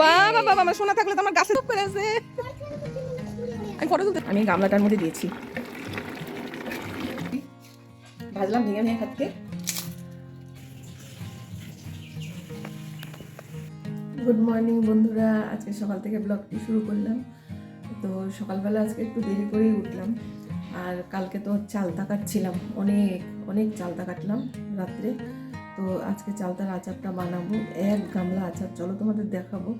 বাবা বাবা আমার সোনা থাকলে তো আমার গাছে ধরে আছে। আমি ফটো তুলতে আমি গামলাটার মধ্যে দিয়েছি। ভাজলাম ভেঙে ভেঙে খাচ্ছে। গুড মর্নিং বন্ধুরা। আজকে সকাল থেকে ব্লগটি শুরু করলাম। তো সকালবেলা আজকে একটু দেরি করেই উঠলাম। আর কালকে তো চালতা কাটছিলাম। অনেক অনেক চালতা কাটলাম রাত্রে। তো আজকে চালতার আচারটা বানাবো, এক গামলা আচার। চলো তোমাদের দেখাবো।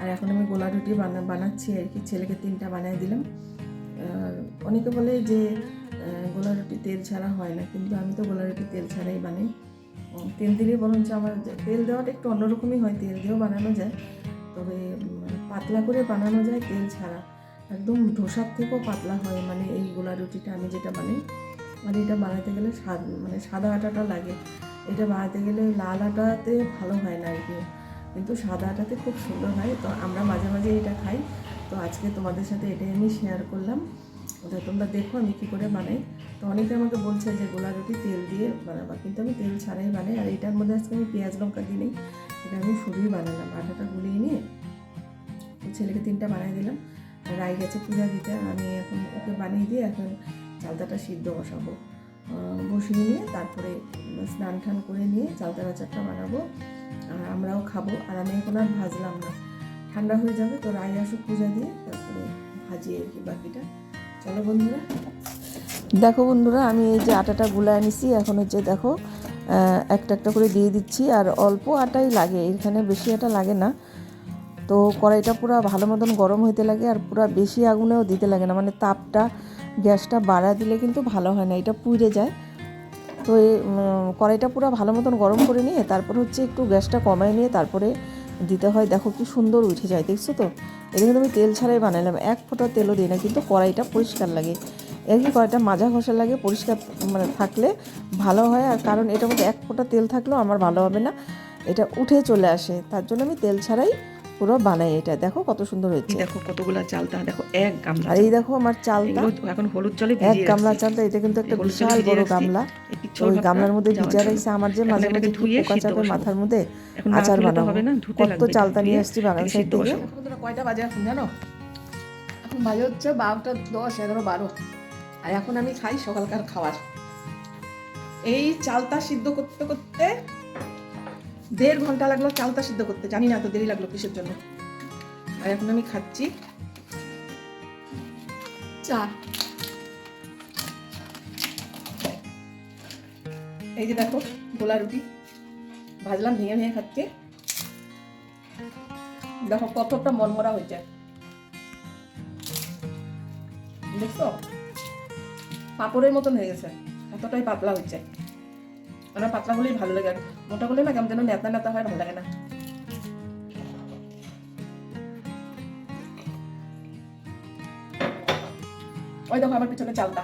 আর এখন আমি গোলা রুটি বানা বানাচ্ছি আর কি, ছেলেকে তিনটা বানিয়ে দিলাম। অনেকে বলে যে গোলা রুটি তেল ছাড়া হয় না, কিন্তু আমি তো গোলা রুটি তেল ছাড়াই বানাই। তেল দিলে বরঞ্চ আমার তেল দেওয়াটা একটু অন্যরকমই হয়, তেল দিয়েও বানানো যায়। তবে পাতলা করে বানানো যায় তেল ছাড়া। একদম ধোসার থেকেও পাতলা হয় মানে এই গোলা রুটিটা আমি যেটা বানাই। মানে এটা বানাতে গেলে সাদ মানে সাদা আটাটা লাগে। এটা বানাতে গেলে লাল আটাতে ভালো হয় না আর কি। কিন্তু সাদা আটাতে খুব সুন্দর হয়। তো আমরা মাঝে মাঝে এটা খাই। তো আজকে তোমাদের সাথে এটাই আমি শেয়ার করলাম। ওটা তোমরা দেখো আমি কী করে বানাই। তো অনেকে আমাকে বলছে যে গোলা রুটি তেল দিয়ে বানাবা। কিন্তু আমি তেল ছাড়াই বানাই। আর এটার মধ্যে আজকে আমি পেঁয়াজ লঙ্কা দিই নেই। এটা আমি শুধুই বানালাম। আটাটা গুলিয়ে নিয়ে ছেলেকে তিনটা বানিয়ে দিলাম। রাই গেছে পূজা দিতে। আমি এখন ওকে বানিয়ে দিয়ে এখন চালতাটা সিদ্ধ বসাবো। বসিয়ে নিয়ে তারপরে স্নান টান করে নিয়ে চালতার আচারটা বানাবো। আর আমরাও খাব। আর আমি এখন আর ভাজলাম না। ঠান্ডা হয়ে যাবে তো রাই আসুক পূজা দিয়ে, তারপরে ভাজি আর কি বাকিটা। চলো বন্ধুরা। দেখো বন্ধুরা, আমি এই যে আটাটা গুলায় নিছি এখন হচ্ছে দেখো একটা একটা করে দিয়ে দিচ্ছি। আর অল্প আটাই লাগে, এখানে বেশি আটা লাগে না। তো কড়াইটা পুরো ভালো মতন গরম হইতে লাগে আর পুরো বেশি আগুনেও দিতে লাগে না। মানে তাপটা গ্যাসটা বাড়া দিলে কিন্তু ভালো হয় না, এটা পুড়ে যায়। তো কড়াইটা পুরো ভালো মতন গরম করে নিয়ে তারপর হচ্ছে একটু গ্যাসটা কমায় নিয়ে তারপরে দিতে হয়, দেখো কি সুন্দর উঠে যায়, দেখছ তো? এটা কিন্তু আমি তেল ছাড়াই বানালাম, এক ফোঁটা তেলও দিই না, কিন্তু কড়াইটা পরিষ্কার লাগে। কি কড়াইটা মাজা ঘষা লাগে, পরিষ্কার মানে থাকলে ভালো হয়, আর কারণ এটার মধ্যে এক ফোঁটা তেল থাকলেও আমার ভালো হবে না, এটা উঠে চলে আসে, তার জন্য আমি তেল ছাড়াই পুরো বানাই এটা। দেখো কত সুন্দর হয়েছে। দেখো কতগুলা চালতা দেখো এক গামলা আর এই দেখো আমার এগুলো এখন হলুদ জলে এক গামলা। চালটা এটা কিন্তু একটা বিশাল বড় গামলা। এই ওই গামলার মধ্যে ভিজা রাখছে আমার যে মাঝে মাঝে কি ধুয়ে পোকা সিদ্ধ চাপে বসাবো। মাথার মধ্যে আচার বানাবো। হবে না, ধুতে কত চালতা নিয়ে আসছি বাগান সাইড থেকে। কয়টা বাজে এখন জানো? এখন বাজে হচ্ছে বারোটা দশ এগারো বারো। আর এখন আমি খাই সকালকার খাবার। এই চালতা সিদ্ধ করতে করতে দেড় ঘণ্টা লাগল চালটা সিদ্ধ করতে। জানি না এত দেরি লাগল কিসের জন্য। আর এখন আমি খাচ্ছি। চা। এই যে দেখো গোলা রুটি। ভাজলাম ভেঙে ভেঙে খাচ্ছে। দেখো কতটা মরমরা হয়েছে। দেখছ? পাপড়ের মতন হয়ে গেছে। এতটাই পাতলা হচ্ছে আমার পাতলা হলেই ভালো লাগে, আর মোটা হলে কেমন যেন নেতা নেতা হয়, ভালো লাগে না। ওই দেখো আমার পিছনে চালটা।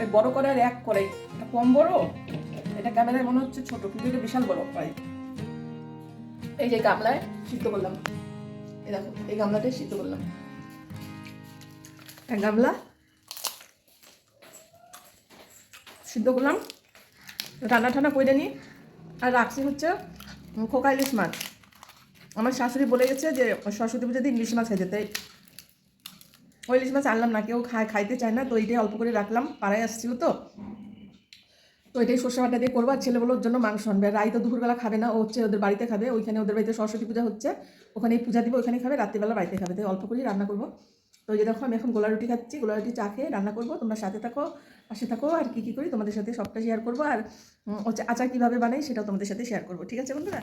ওই বড় করে আর এক করে এটা কম বড়? এটা ক্যামেরায় মনে হচ্ছে ছোট, কিন্তু এটা বিশাল বড়, হয়। এই যে গামলায় সিদ্ধ করলাম। এই দেখো, এই গামলাটাই সিদ্ধ করলাম। এক গামলা সিদ্ধ করলাম। রান্না ঠান্না করে নিই আর রাখছি হচ্ছে খোকা ইলিশ মাছ। আমার শাশুড়ি বলে গেছে যে, সরস্বতী পুজোতে ইলিশ মাছ খেতে। তাই ওই ইলিশ মাছ আনলাম না, কেউ খায়, খাইতে চায় না, তো এইটাই অল্প করে রাখলাম, পাড়ায় আসছিল তো। তো এটাই সর্ষে বাটা দিয়ে করব, আর ছেলেগুলোর জন্য মাংস আনবে। রাই তো দুপুরবেলা খাবে না, ও হচ্ছে ওদের বাড়িতে খাবে, ওইখানে ওদের বাড়িতে সরস্বতী পূজা হচ্ছে, ওখানেই পূজা দিবে ওইখানে খাবে, রাত্রিবেলা বাড়িতে খাবে। তাই অল্প করেই রান্না করব। তো এই দেখো, আমি এখন গোলা রুটি খাচ্ছি গোলা রুটি চা খেয়ে রান্না করব, তোমরা সাথে থাকো। পাশে থাকো, আর কী কী করি তোমাদের সাথে সবটা শেয়ার করব, আর আচার কীভাবে বানাই সেটাও তোমাদের সাথে শেয়ার করব, ঠিক আছে বন্ধুরা?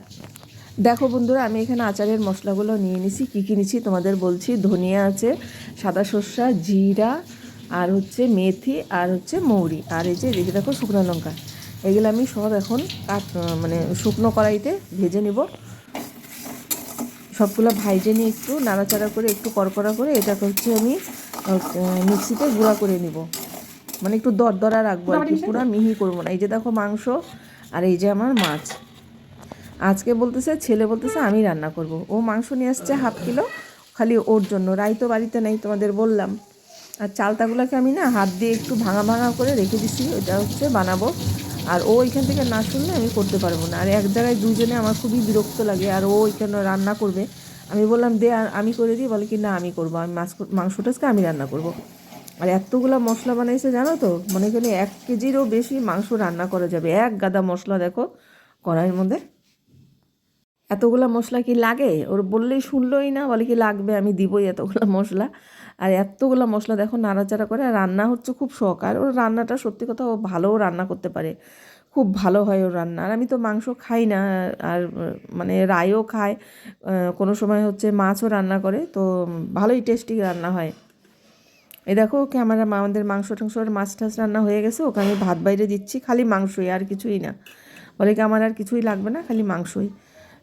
দেখো বন্ধুরা, আমি এখানে আচারের মশলাগুলো নিয়ে নিছি, কী কী নিচ্ছি তোমাদের বলছি। ধনিয়া আছে, সাদা সর্ষা, জিরা, আর হচ্ছে মেথি, আর হচ্ছে মৌরি, আর এই যে এদিকে দেখো শুকনো লঙ্কা। এগুলো আমি সব এখন কাট মানে শুকনো কড়াইতে ভেজে নিব। সবগুলো ভাইজে নিয়ে একটু নাড়াচাড়া করে, একটু কড়কড়া করে এটাকে হচ্ছে আমি মিক্সিতে গুঁড়া করে নিব। মানে একটু দরদরা রাখব আর কি পুরো মিহি করব না। এই যে দেখো মাংস আর এই যে আমার মাছ। আজকে বলতেছে ছেলে বলতেছে আমি রান্না করব। ও মাংস নিয়ে আসছে হাফ কিলো খালি ওর জন্য। রাই তো বাড়িতে নেই তোমাদের বললাম। আর চালতাগুলোকে আমি না হাত দিয়ে একটু ভাঙা ভাঙা করে রেখে দিছি ওটা হচ্ছে বানাবো। আর ও ওইখান থেকে না শুনলে আমি করতে পারব না। আর এক জায়গায় দুজনে আমার খুবই বিরক্ত লাগে আর ও ওইখানে রান্না করবে। আমি বললাম দে আর আমি করে দিই। বলে কি না আমি করব। আমি মাছ মাংসটা আজকে আমি রান্না করব। আর এতগুলা মশলা বানাইছে, জানো তো? মনে করি এক কেজিরও বেশি মাংস রান্না করা যাবে। এক গাদা মশলা, দেখো, কড়াইয়ের মধ্যে। এতগুলা মশলা কি লাগে? ওর বললেই শুনলোই না, বলে কি লাগবে, আমি দিবই এতগুলা মশলা। আর এতগুলা মশলা দেখো, নাড়াচাড়া করে। রান্না হচ্ছে খুব শখ। আর ওর রান্নাটা, সত্যি কথা, ও ভালোও রান্না করতে পারে। খুব ভালো হয় ওর রান্না। আর আমি তো মাংস খাই না, আর মানে রায়ও খায় কোনো সময় হচ্ছে মাছও রান্না করে, তো ভালোই টেস্টি রান্না হয়। এই দেখো ওকে আমার আমাদের মাংস টাংস আর মাছ টাছ রান্না হয়ে গেছে, ওকে আমি ভাত বাইরে দিচ্ছি, খালি মাংসই, আর কিছুই না। বলে কি আমার আর কিছুই লাগবে না, খালি মাংসই।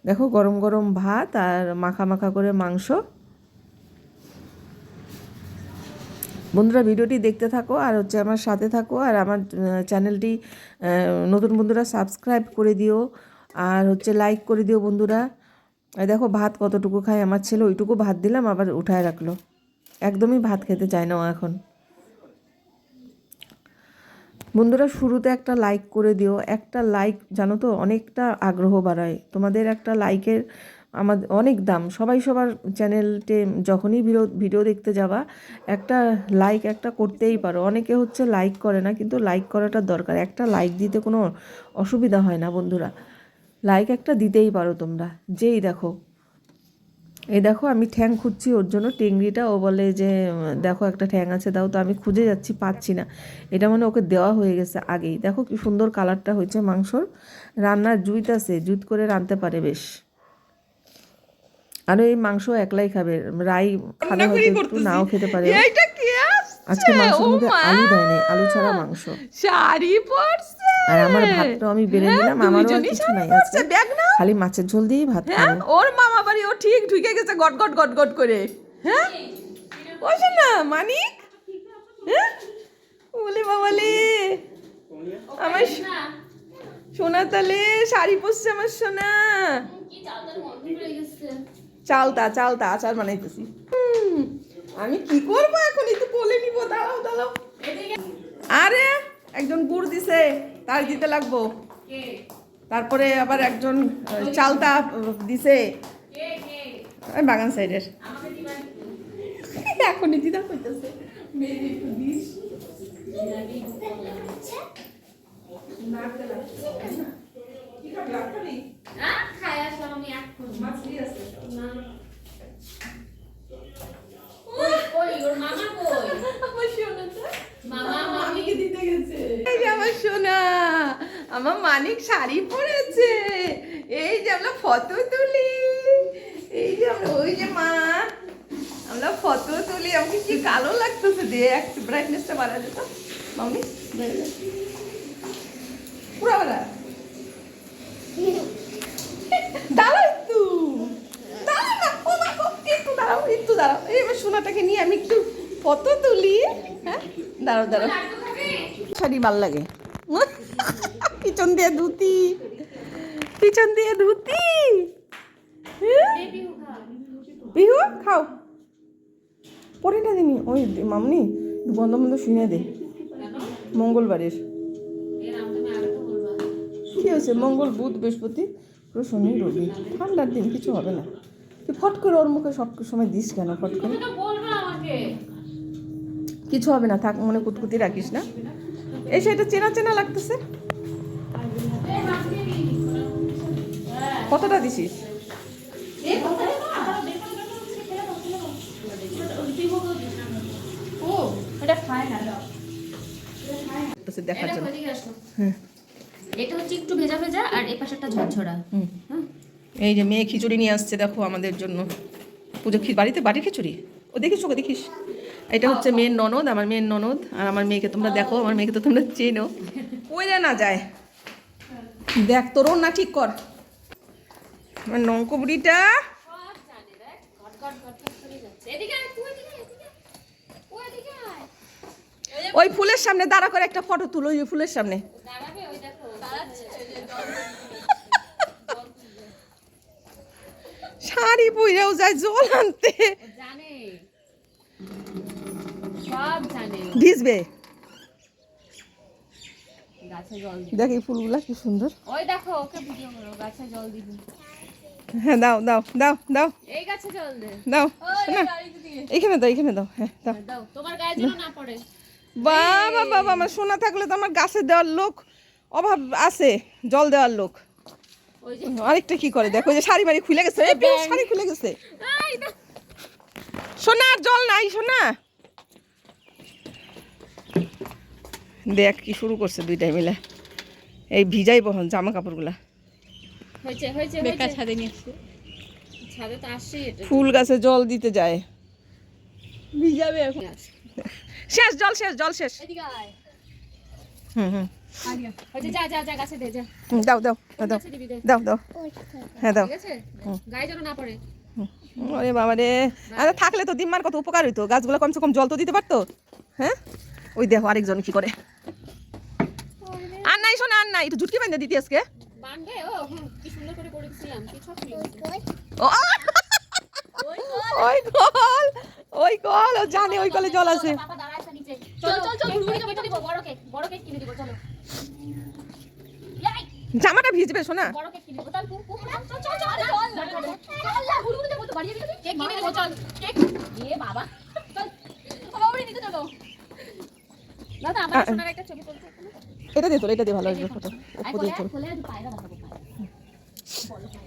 দেখো গরম গরম ভাত আর মাখা মাখা করে মাংস। বন্ধুরা ভিডিওটি দেখতে থাকো আর হচ্ছে আমার সাথে থাকো আর আমার চ্যানেলটি নতুন বন্ধুরা সাবস্ক্রাইব করে দিও আর হচ্ছে লাইক করে দিও বন্ধুরা। দেখো ভাত কতটুকু খায়, আমার ছেলে ওইটুকু ভাত দিলাম, আবার উঠায় রাখল। একদমই ভাত খেতে চায় না ও এখন। বন্ধুরা, শুরুতে একটা লাইক করে দিও। একটা লাইক জানো তো, অনেকটা আগ্রহ বাড়ায়। তোমাদের একটা লাইকের আমাদের অনেক দাম। সবাই সবার চ্যানেলটে যখনই ভিডিও ভিডিও দেখতে যাবা, একটা লাইক একটা করতেই পারো। অনেকে হচ্ছে লাইক করে না, কিন্তু লাইক করাটা দরকার। একটা লাইক দিতে কোনো অসুবিধা হয় না, বন্ধুরা। লাইক একটা দিতেই পারো তোমরা। যেই দেখো এই দেখো আমি ঠ্যাং খুঁজছি ওর জন্য টেংরিটা ও বলে যে দেখো একটা ঠ্যাং আছে দাও তো আমি খুঁজে যাচ্ছি পাচ্ছি না। এটা মানে ওকে দেওয়া হয়ে গেছে আগেই। দেখো কি সুন্দর কালারটা হয়েছে মাংসর। রান্নার জুইত আছে জুইত করে রাঁধতে পারে বেশ। আর এই মাংস একলাই খাবে রাই খাবে হয়তো একটু নাও খেতে পারে। ও। এইটা কি আজকে মাংসের মধ্যে আলু দেয় আলু ছাড়া মাংস। শাড়ি পরছে? আর আমার ভাতটা আমি বেড়ে নিলাম আমারও আর কিছু নাই আজকে। না খালি মাছের ঝোল দিয়েই ভাত হ্যাঁ ওর মামা বাড়ি ও ঠিক ঢুকে গেছে গট গট গট গট করে। হ্যাঁ? ওই না মানিক। হ্যাঁ? বলে বাবালে আমার সোনা তালে শাড়ি পরছে আমার সোনা। চালতা চালতা আচার বানাইতেছি। আমি কি করব এখন? একটু বলে নিব দাঁড়াও দাঁড়াও। আরে একজন গুড় দিছে। তার দিতে লাগবো। তারপরে আবার একজন চালতা দিছে। বাগান সাইডের। এখনই দিদা কইতেছে। এই যে আমার সোনা আমার মানিক শাড়ি পরেছে। এই যে আমরা ফটো তুলি। এই যে আমরা ওই যে মা আমরা ফটো তুলি। আমাকে কি কালো লাগতেছে দিয়ে একটু ব্রাইটনেসটা বাড়া যেত মামি পুরা বাড়া। দাঁড়াও না ও মা গো, একটু দাঁড়াও, একটু দাঁড়াও। এই, আমার সোনাটাকে নিয়ে আমি একটু ফটো তুলি। হ্যাঁ? দাঁড়াও দাঁড়াও। শাড়ি ভালো লাগে। পিছন দিয়ে ধুতি। পিছন দিয়ে ধুতি। বিহু, খাও। পরে না দিনি ওই মামনি বন্ধ বন্ধ শুনে দে। মঙ্গলবারের। কি হয়েছে? মঙ্গল, বুধ, বৃহস্পতি পুরো শনি, রবি। ঠান্ডার দিন, কিছু হবে না। তুই ফট করে ওর মুখে সব সময় দিস কেন ফট করে? কিছু হবে না থাক মনে কুতকুতি রাখিস না। এই সেটা চেনা চেনা লাগতেছে? কতটা দিছিস? দেখার জন্য। এটা হচ্ছে একটু ভেজা ভেজা আর এই পাশেরটা ঝরঝরা। হুম। এই যে মেয়ে খিচুড়ি নিয়ে আসছে, দেখো আমাদের জন্য। পুজো বাড়িতে, বাড়ির খিচুড়ি? ও দেখিস, ওকে দেখিস? এটা হচ্ছে মেয়ের ননদ, আমার মেয়ের ননদ, আর আমার মেয়েকে তোমরা দেখো, আমার মেয়েকে তো তোমরা চেনো। ওই না যায়? দেখ তোরও না ঠিক কর। আমার নঙ্ক বুড়িটা। ওই ফুলের সামনে, দাঁড়া করে একটা ফটো তুলো, ওই ফুলের সামনে। দাঁড়াবে ওই দেখো দাঁড়াচ্ছে শাড়ি পইরাও যায় জল আনতে। ভিজবে। দেখ এই ফুলগুলা কি সুন্দর। ওই দেখো ওকে ভিডিও করো গাছে জল দিবি। হ্যাঁ দাও দাও দাও দাও। এই গাছে জল দে। দাও এইখানে দাও এইখানে দাও হ্যাঁ দাও। দাও। তোমার গায়ে যেন না পড়ে। বাবা বাবা আমার সোনা থাকলে তো আমার গাছে দেওয়ার লোক অভাব আছে জল দেওয়ার লোক। আরেকটা কি করে? দেখো ওই যে শাড়ি বাড়ি খুলে গেছে। এই শাড়ি খুলে গেছে। এই না। সোনা আর জল নাই সোনা। দেখ কি শুরু করছে দুইটাই মিলে। এই ভিজাই বহন জামা কাপড়গুলা ফুল গাছে জল দিতে যায়। ভিজাবে এখন। শেষ জল শেষ জল শেষ। এদিকে আয়। হুম হুম। হয়েছে যা যা যা গাছে দে যা। হুম, দাও দাও দাও দাও দাও। হ্যাঁ দাও। ঠিক আছে? গায়ে যেন না পড়ে। ওরে বাবা রে। আরে থাকলে তো দিম্মার কত উপকার হইতো। গাছগুলো কমসে কম জল তো দিতে পারতো। হ্যাঁ? ওই দেখো আরেকজন কি করে। আর নাই শোনা আর নাই একটু ঝুটকি বান্ধে দিতি আজকে। ওই কল। ওই কল। ও জানে ওই কলে জল আছে। চল চল চল কেক কেটে দিব বড় কেক বড় কেক কিনে দিব চলো জামাটা ভিজবে শোনা বড় কেক কিনে দিব চল পু পু চল চল চল চল চল না ঘুরু ঘুরু দেবো তো বাড়ি যাবি কেক কিনে দিব চল কেক এ বাবা চল ও বাবা নিতে চলো দাদা আমার সোনার একটা ছবি তুলতে এটা দিয়ে তোল এটা দিয়ে ভালো আসবে ফটো ওপর পায়রা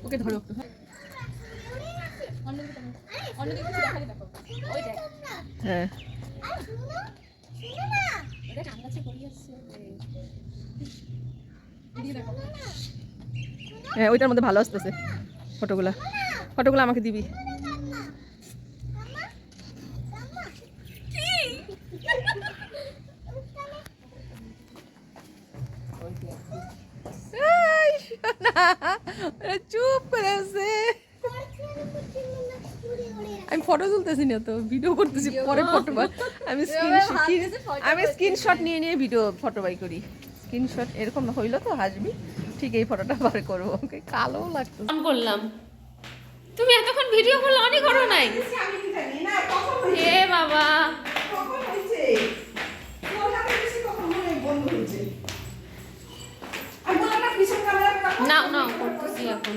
ওকে ধরো হ্যাঁ। অন্যদিকে অন্যদিকে দেখো ওই দেখ হ্যাঁ হ্যাঁ ওইটার মধ্যে ভালো আসতেছে ফটোগুলা। ফটোগুলো আমাকে দিবি। চুপ করে আছে আমি ফটো তুলতেছি না তো ভিডিও করতেছি পরে ফটো আমি স্ক্রিনশট আমি স্ক্রিনশট নিয়ে নিয়ে ভিডিও ফটো বাই করি। স্ক্রিনশট এরকম হইল তো হাসবি ঠিক এই ফটোটা বার করব। ওকে কালো লাগতো। অন করলাম তুমি এতক্ষণ ভিডিও করলে অনেক করো নাই এ বাবা না না করতেছি এখন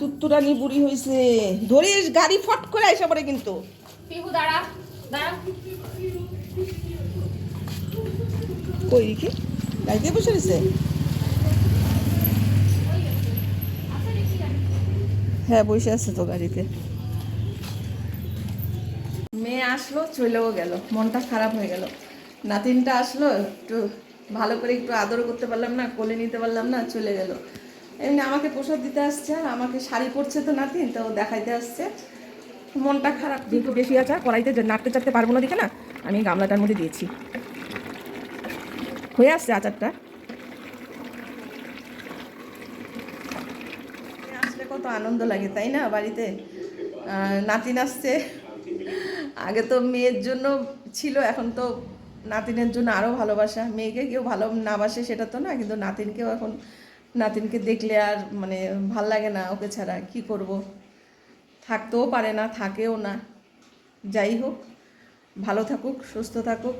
তুত্তুরানি বুড়ি হয়েছে ধরিস গাড়ি ফট করে আইসা পড়ে কিন্তু। পিহু দাঁড়া দাঁড়া। কই কি? গাড়িতে বসে রয়েছে হ্যাঁ বসে আছে তো গাড়িতে। মেয়ে আসলো চলেও গেল। মনটা খারাপ হয়ে গেল। নাতিনটা আসলো একটু ভালো করে একটু আদর করতে পারলাম না কোলে নিতে পারলাম না চলে গেল। এমনি আমাকে প্রসাদ দিতে আসছে আর আমাকে শাড়ি পরছে তো নাতিন তো দেখাইতে আসছে। মনটা খারাপ। যেহেতু বেশি আছে কড়াইতে নাড়তে চাড়তে পারব না দেখে না? আমি গামলাটার মধ্যে দিয়েছি। হয়ে আসছে আচারটা। আসলে কত আনন্দ লাগে তাই না বাড়িতে? নাতিন আসছে। আগে তো মেয়ের জন্য ছিল এখন তো নাতিনের জন্য আরও ভালোবাসা। মেয়েকে কেউ ভালো না বাসে সেটা তো না কিন্তু নাতিনকেও এখন নাতিনকে দেখলে আর মানে ভালো লাগে না ওকে ছাড়া, কি করব? থাকতেও পারে না, থাকেও না। যাই হোক, ভালো থাকুক, সুস্থ থাকুক।